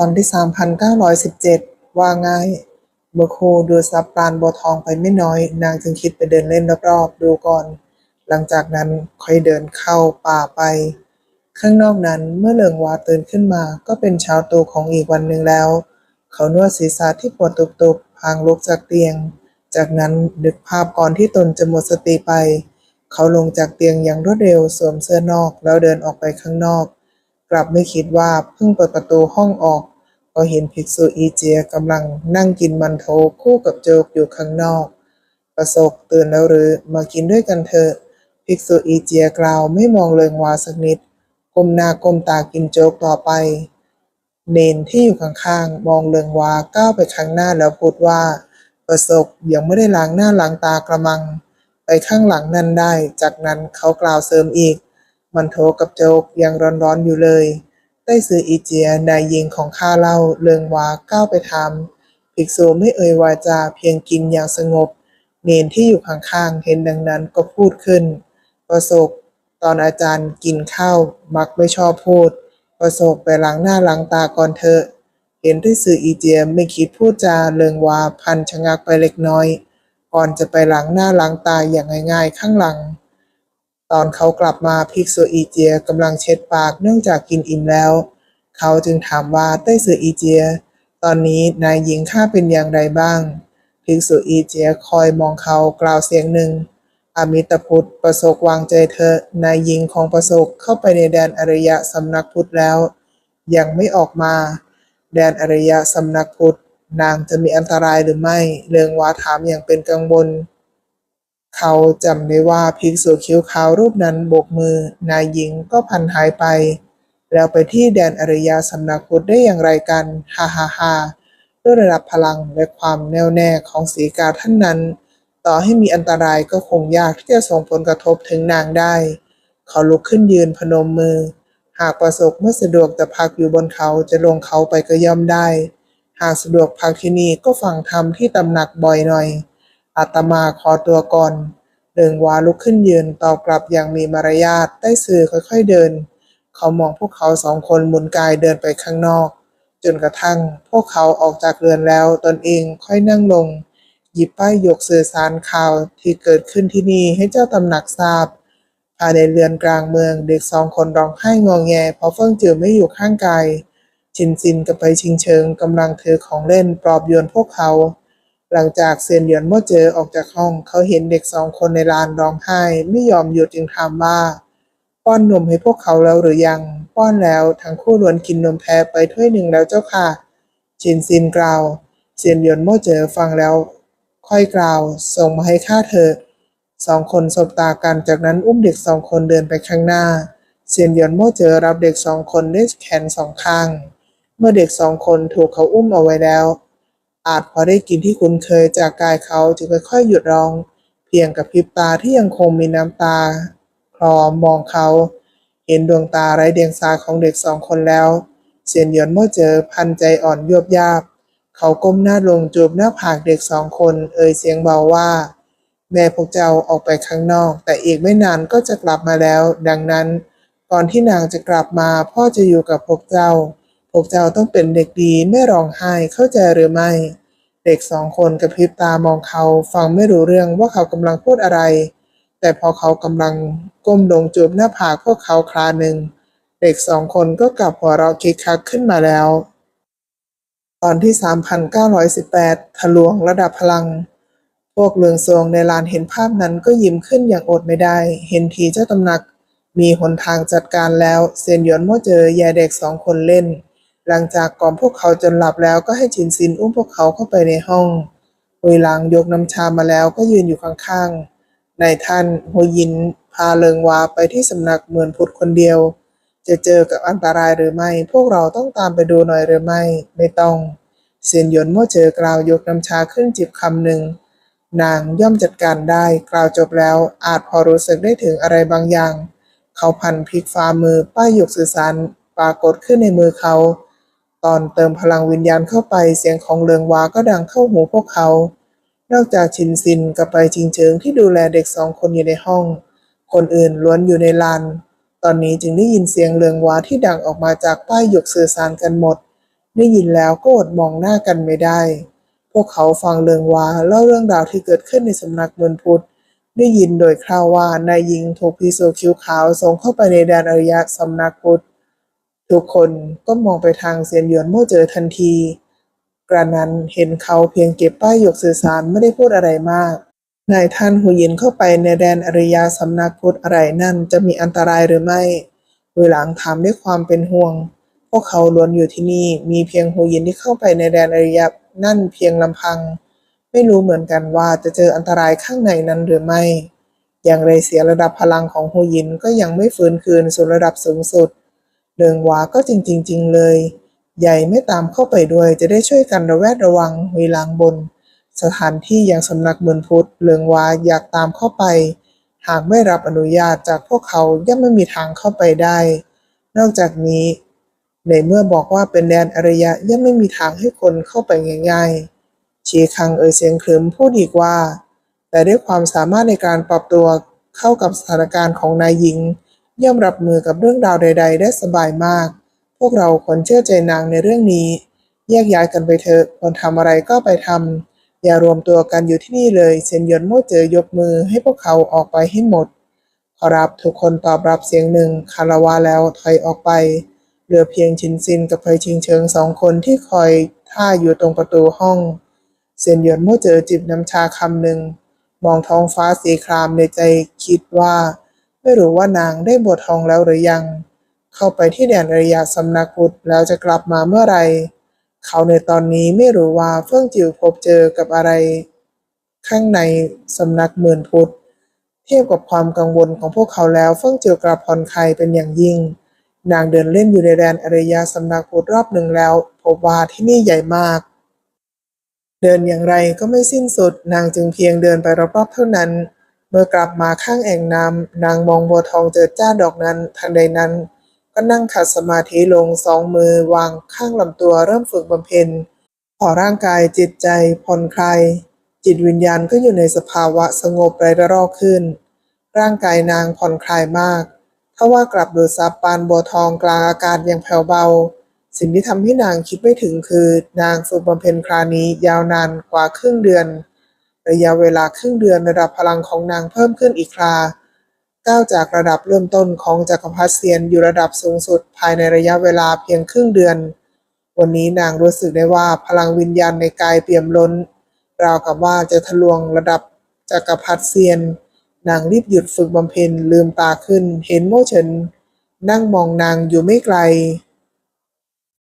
ตอนที่ 3,917 ว่าง่ายเมื่อครูดูซับปาณบัวทองไปไม่น้อย นางจึงคิดไปเดินเล่นรอบๆดูก่อน หลังจากนั้นค่อยเดินเข้าป่าไป ข้างนอกนั้นเมื่อเหลิงวาตื่นขึ้นมา ก็เป็นเช้าตรู่ของอีกวันหนึ่งแล้ว เขานวดศีรษะที่ปวดตุบๆพางลุกจากเตียง จากนั้นนึกภาพก่อนที่ตนจะหมดสติไป เขาลงจากเตียงอย่างรวดเร็วสวมเสื้อนอกแล้วเดินออกไปข้างนอก กลับไม่คิดว่าเพิ่งเปิดประตูห้องออก ก็เห็นภิกษุอีเจียกำลังนั่งกินมันโถคู่กับโจกอยู่ข้างนอก ประสบตื่นแล้วหรือมากินด้วยกันเถอะภิกษุอีเจียกล่าวไม่มองเลิงวาสักนิดก้มหน้าก้มตากินโจกต่อไป เนนที่อยู่ข้างๆมองเลิงวาก้าวไปข้างหน้าแล้วพูดว่า ประสบยังไม่ได้ล้างหน้าล้างตากระมัง ไปข้างหลังนั่นได้ จากนั้นเขากล่าวเสริมอีก มันโถกับโจกยังร้อนๆอยู่เลยได้ซื้ออีเจียนายยิงของข้าเล่าเลิงวาก้าวไปทำภิกษุไม่เอ่ยวาจาเพียงกินอย่างสงบ เนนที่อยู่ข้างๆเห็นดังนั้นก็พูดขึ้น ประสบตอนอาจารย์กินข้าวมักไม่ชอบพูด ประสบไปล้างหน้าล้างตาก่อนเถอะเห็นที่สื่ออีเจียไม่คิดพูดจาเลิงวาพันชะงักไปเล็กน้อย ก่อนจะไปล้างหน้าล้างตาอย่างง่ายๆข้างหลัง ตอนเขากลับมาภิกษุอีเจียกำลังเช็ดปากเนื่องจากกินอิ่มแล้ว เขาจึงถามว่าใต้สื่ออีเจีย ตอนนี้นายหญิงข้าเป็นอย่างไรบ้างภิกษุอีเจียคอยมองเขากล่าวเสียงหนึ่งอมิตพุทธประสบวางใจเธอนายหญิงของประสบเข้าไปในแดนอริยะสำนักพุทธแล้ว ยังไม่ออกมา แดนอริยะสำนักพุทธนางจะมีอันตรายหรือไม่ เรืองวาถามอย่างเป็นกังวล เขาจำได้ว่าภิกษุคิ้วขาวรูปนั้นโบกมือนายหญิงก็พันหายไป แล้วไปที่แดนอริยาสำนักพุทธได้อย่างไรกันฮ่าฮ่าฮ่าด้วยระดับพลังและความแน่วแน่ของสีกาท่านนั้น ต่อให้มีอันตรายก็คงยากที่จะส่งผลกระทบถึงนางได้ เขาลุกขึ้นยืนพนมมือ หากประสบไม่สะดวกแต่พักอยู่บนเขาจะลงเขาไปก็ย่อมได้ หากสะดวกพักที่นี่ก็ฟังธรรมที่ตำหนักบ่อยหน่อย อาตมาขอตัวก่อนเดิงวาลุกขึ้นยืนตอบกลับอย่างมีมารยาทได้สื่อค่อยๆเดิน เขามองพวกเขาสองคนหมุนกายเดินไปข้างนอก จนกระทั่ง พวกเขาออกจากเรือนแล้วตนเองค่อยนั่งลง หยิบป้ายยกสื่อสารข่าวที่เกิดขึ้นที่นี่ให้เจ้าตำหนักทราบภายในเรือนกลางเมืองเด็กสองคนร้องไห้งอแงเพราะเฟิ่งจือไม่อยู่ข้างกายชินซินกับไปชิงเชิงกำลังถือของเล่นปลอบโยนพวกเขา หลังจากเซียนหยียนเมื่อเจอออกจากห้องเขาเห็นเด็กสองคนในลานร้องไห้ ไม่ยอมหยุดจึงถามว่า ป้อนนมให้พวกเขาแล้วหรือยัง ป้อนแล้วทั้งคู่ล้วนกินนมแพ้ไปถ้วยหนึ่งแล้วเจ้าค่ะชินซินกล่าวเซียนหยียนเมื่อเจอฟังแล้ว ค่อยกล่าว ส่งมาให้ข้าเถอะสองคนสบตากันจากนั้นอุ้มเด็กสองคนเดินไปข้างหน้าเซียนหยียนเมื่อเจอรับเด็กสองคนด้วยแขนสองข้าง เมื่อเด็กสองคนถูกเขาอุ้มเอาไว้แล้ว อาจพอได้กินที่คุ้นเคยจากกายเขาจึงค่อยๆหยุดร้อง เพียงกับพริบตาที่ยังคงมีน้ำตา คลอมองเขา เห็นดวงตาไร้เดียงสาของเด็กสองคนแล้ว เสียนหยนเมื่อเจอพันใจอ่อนยวบยาบ เขาก้มหน้าลงจูบหน้าผากเด็กสองคน เอ่ยเสียงเบาว่า แม่พวกเจ้าออกไปข้างนอก แต่อีกไม่นานก็จะกลับมาแล้ว ดังนั้น ก่อนที่นางจะกลับมา พ่อจะอยู่กับพวกเจ้า พวกเจ้าต้องเป็นเด็กดีไม่ร้องไห้เข้าใจหรือไม่ เด็กสองคนกระพริบตามองเขาฟังไม่รู้เรื่องว่าเขากำลังพูดอะไร แต่พอเขากำลังก้มลงจูบหน้าผากพวกเขาคราหนึ่ง เด็กสองคนก็กลับหัวเราะคิกคักขึ้นมาแล้ว ตอนที่ 3,918 ทะลวงระดับพลัง พวกเลืองซวงในลานเห็นภาพนั้นก็ยิ้มขึ้นอย่างอดไม่ได้ เห็นทีเจ้าตำหนัก มีหนทางจัดการแล้วเซียนหยวนเมื่อเจอแย่เด็กสองคนเล่น หลังจากกล่อมพวกเขาจนหลับแล้วก็ให้จินซินอุ้มพวกเขาเข้าไปในห้องฮุยหลังยกน้ำชามาแล้วก็ยืนอยู่ข้างๆในายท่านโฮยินพาเลิงวาไปที่สำนักเหมือนพุทธคนเดียว จะเจอกับอันตรายหรือไม่ พวกเราต้องตามไปดูหน่อยหรือไม่ ไม่ต้องเซียนหยวนเมื่อเจอกล่าวยกน้ำชาขึ้นจิบคำหนึ่งนางย่อมจัดการได้กล่าวจบแล้วอาจพอรู้สึกได้ถึงอะไรบางอย่าง เขาพันพลิกฝ่ามือป้ายหยกสื่อสารปรากฏขึ้นในมือเขา ตอนเติมพลังวิญญาณเข้าไปเสียงของเลืองวาก็ดังเข้าหูพวกเขา นอกจากชินซินกับไปจิงเจิงที่ดูแลเด็กสองคนอยู่ในห้อง คนอื่นล้วนอยู่ในลาน ตอนนี้จึงได้ยินเสียงเลืองวาที่ดังออกมาจากป้ายหยกสื่อสารกันหมด ได้ยินแล้วก็อดมองหน้ากันไม่ได้ พวกเขาฟังเรื่องวาเล่าเรื่องราวที่เกิดขึ้นในสำนักเมืองพุทธได้ยินโดยคร่าวว่านายหญิงถูกพีโซคิ้วขาวส่งเข้าไปในแดนอริยะสำนักพุทธ ทุกคนก็มองไปทางเซียนหยวนโม่เจอทันที กระนั้นเห็นเขาเพียงเก็บป้ายหยกสื่อสารไม่ได้พูดอะไรมาก นายท่านหูยินเข้าไปในแดนอริยะสำนักพุทธอะไรนั่นจะมีอันตรายหรือไม่เวหลังถามด้วยความเป็นห่วง พวกเขาล้วนอยู่ที่นี่ มีเพียงหูยินที่เข้าไปในแดนอริยะนั่นเพียงลำพัง ไม่รู้เหมือนกันว่าจะเจออันตรายข้างในนั้นหรือไม่ อย่างไรเสียระดับพลังของหูยินก็ยังไม่ฟื้นคืนสู่ระดับสูงสุด เริงวาก็จริงจริงเลย ใหญ่ไม่ตามเข้าไปด้วยจะได้ช่วยกันระแวดระวังเวลางบน สถานที่อย่างสำนักเมืองพุทธเริงวาอยากตามเข้าไป หากไม่รับอนุญาตจากพวกเขาย่อมไม่มีทางเข้าไปได้ นอกจากนี้ ในเมื่อบอกว่าเป็นแดนอารยะย่อมไม่มีทางให้คนเข้าไปง่ายๆ ชีคังเอ่ยเสียงครึมพูดอีกว่า แต่ด้วยความสามารถในการปรับตัวเข้ากับสถานการณ์ของนายหญิง ย่อมรับมือกับเรื่องราวใด ๆ ได้สบายมาก พวกเราควรเชื่อใจนางในเรื่องนี้ แยกย้ายกันไปเถอะควรทำอะไรก็ไปทำอย่ารวมตัวกันอยู่ที่นี่เลยเซนยนโมเจอยกมือให้พวกเขาออกไปให้หมด ขอรับทุกคนตอบรับเสียงหนึ่งคาราวะแล้วถอยออกไป เหลือเพียงชินซินกับเพยชิงเชิงสองคนที่คอยท่าอยู่ตรงประตูห้องเซียนหยวนโม่เจอจิบน้ำชาคำหนึ่ง มองท้องฟ้าสีครามในใจคิดว่า ไม่รู้ว่านางได้บวชทองแล้วหรือยัง เข้าไปที่แดนอริยสำนักพุทธแล้วจะกลับมาเมื่อไร เขาในตอนนี้ไม่รู้ว่าเฟื่องจิ๋วพบเจอกับอะไร ข้างในสำนักหมื่นพุทธ เทียบกับความกังวลของพวกเขาแล้วเฟื่องจิ๋วกลับผ่อนคลายเป็นอย่างยิ่ง นางเดินเล่นอยู่ในแดนอริยสำนักพุทธรอบหนึ่งแล้ว พบว่าที่นี่ใหญ่มาก เดินอย่างไรก็ไม่สิ้นสุด นางจึงเพียงเดินไปรอบๆเท่านั้น เมื่อกลับมาข้างแอ่งน้ำนางมองบัวทองเจอจ้าดอกนั้น ทันใดนั้น ก็นั่งขัดสมาธิลงสองมือวางข้างลำตัวเริ่มฝึกบำเพ็ญพอร่างกายจิตใจผ่อนคลายจิตวิญญาณก็อยู่ในสภาวะสงบไร้ระรอกขึ้น ร่างกายนางผ่อนคลายมากถ้าว่ากลับดูซับปานบัวทองกลางอากาศอย่างแผ่วเบา สิ่งที่ทำให้นางคิดไม่ถึงคือ นางฝึกบำเพ็ญครานี้ยาวนานกว่าครึ่งเดือน ระยะเวลาครึ่งเดือนระดับพลังของนางเพิ่มขึ้นอีกคราก้าวจากระดับเริ่มต้นของจักรพรรดิเซียนอยู่ระดับสูงสุดภายในระยะเวลาเพียงครึ่งเดือน วันนี้นางรู้สึกได้ว่าพลังวิญญาณในกายเปี่ยมล้น ราวกับว่าจะทะลวงระดับจักรพรรดิเซียน นางรีบหยุดฝึกบำเพ็ญลืมตาขึ้น เห็นโมเฉินนั่งมองนางอยู่ไม่ไกล